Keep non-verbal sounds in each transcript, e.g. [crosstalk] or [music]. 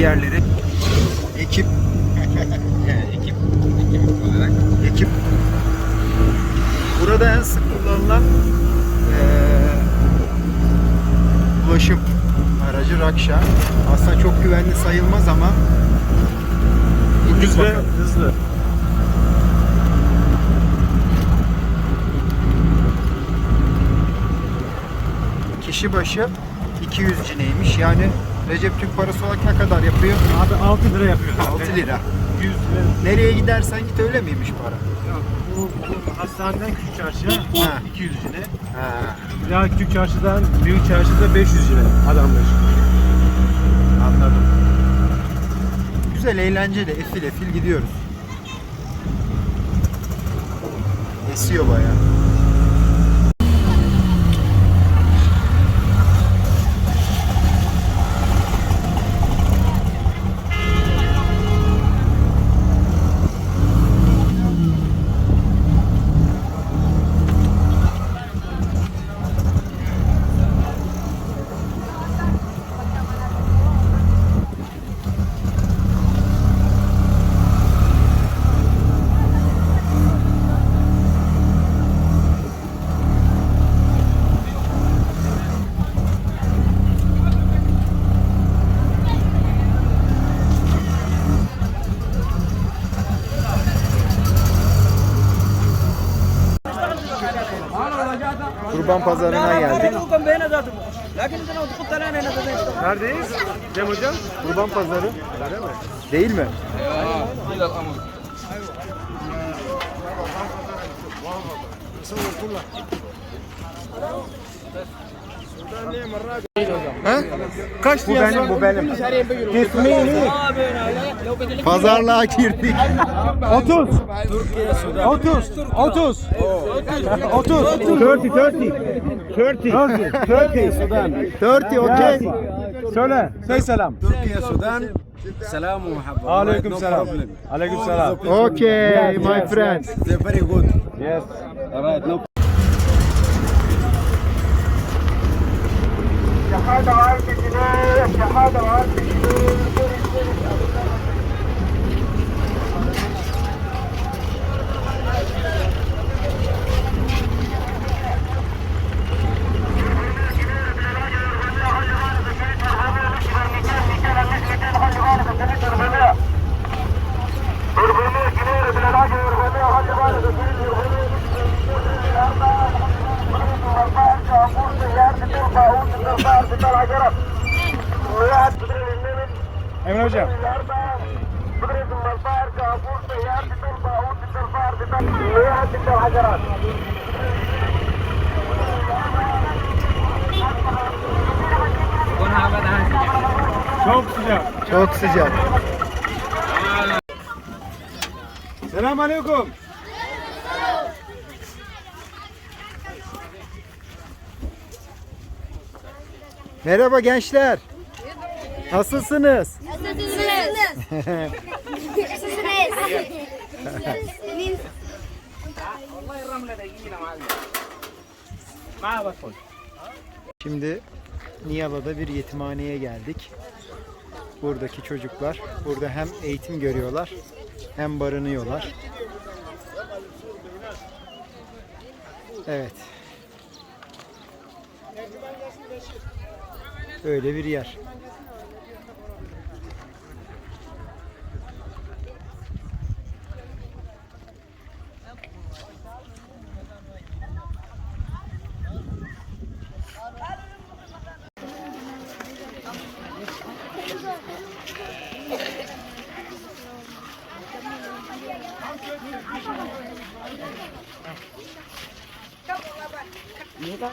diğerleri ekip [laughs] ekip, ekip olarak ekip burada en sık kullanılan eee, ulaşım aracı Rakşa. Aslında çok güvenli sayılmaz ama Ucuz ve hızlı. kişi başı 200 cineymiş. Yani Recep Türk parası olarak ne kadar yapıyor? Abi 6 lira yapıyor. 6 lira. 100 lira. Nereye gidersen git öyle miymiş para? Yok, bu, bu hastaneden küçük çarşıya Ha. 200 lira. Ha, daha küçük çarşıdan büyük çarşıda 500 lira adam başı. anladım. Güzel, eğlenceli. Efil efil gidiyoruz. Esiyor bayağı. Kurban pazarına geldik. Neredeyiz? Cem hocam? Kurban pazarı. Değil mi? Ha? Kaç Bu benim, bu benim. Pazarlığa girdik. 30. 30. 30. 30. 30. 30. 30. 30. Sudan. 30, okey. Söyle. Say selam. Türkiye, Sudan, selam ve muhabbet. Aleyküm selam. Aleyküm selam. Okay, my friend. They're very good. Yes. Alright, no شهادة وعارف الجنيه شهادة وعارف الجنيه Thank you. Emre hocam. Çok sıcak. Çok sıcak. Selam Merhaba gençler. Nasılsınız? Şimdi Niyala'da bir yetimhaneye geldik. Buradaki çocuklar burada hem eğitim görüyorlar hem barınıyorlar. Evet. Öyle bir yer. Ini kan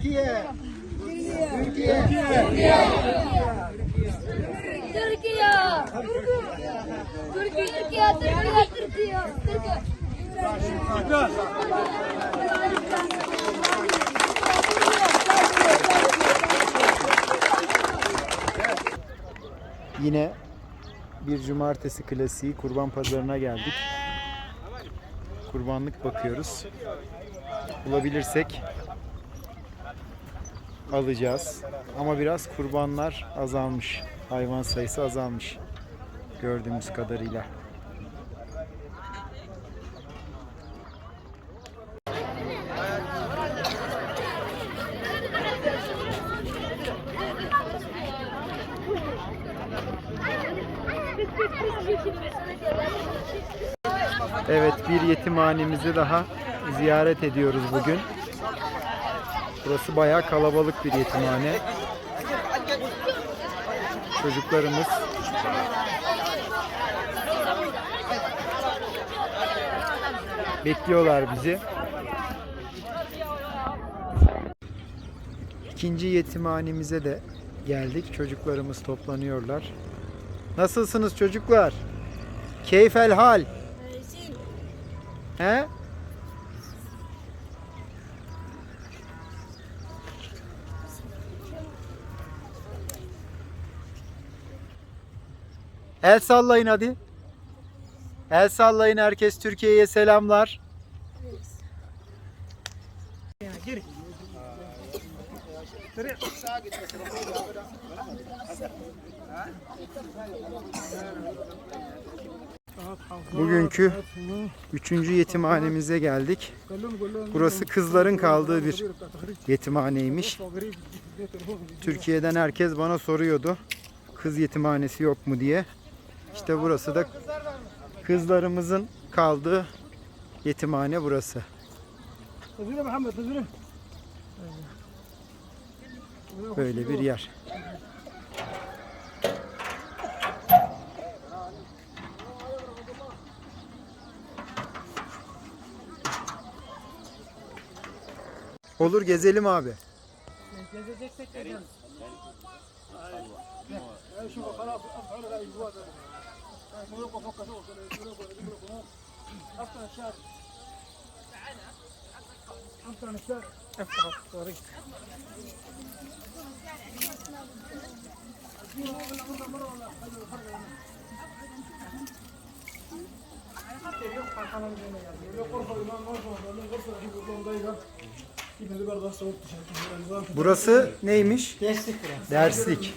Türkiye. Türkiye. Türkiye. Türkiye, Türkiye, Türkiye, Türkiye, Türkiye. Yine bir cumartesi klasiği kurban pazarına geldik. Kurbanlık bakıyoruz. Bulabilirsek alacağız. Ama biraz kurbanlar azalmış. Hayvan sayısı azalmış. Gördüğümüz kadarıyla. Evet bir yetimhanemizi daha ziyaret ediyoruz bugün. Burası bayağı kalabalık bir yetimhane. Çocuklarımız bekliyorlar bizi. İkinci yetimhanemize de geldik. Çocuklarımız toplanıyorlar. Nasılsınız çocuklar? Keyfel hal. He? El sallayın hadi. El sallayın herkes Türkiye'ye selamlar. Bugünkü üçüncü yetimhanemize geldik. Burası kızların kaldığı bir yetimhaneymiş. Türkiye'den herkes bana soruyordu. Kız yetimhanesi yok mu diye. İşte burası da kızlarımızın kaldığı yetimhane burası. Böyle bir yer. Olur gezelim abi. Burası neymiş? Derslik. Derslik.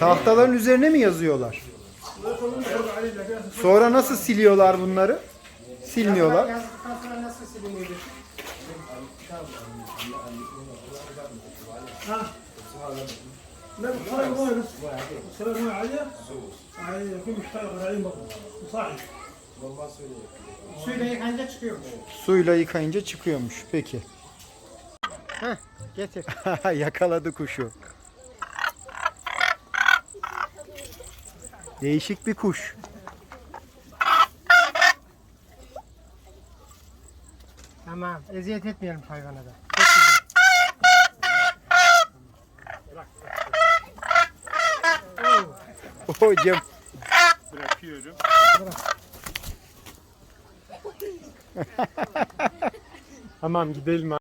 Tahtaların üzerine mi yazıyorlar? Sonra nasıl siliyorlar bunları? Silmiyorlar. Suyla yıkayınca çıkıyormuş. Peki. Heh, getir. [laughs] Yakaladı kuşu. Değişik bir kuş. Tamam, eziyet etmeyelim hayvana da. Hocam. Tamam gidelim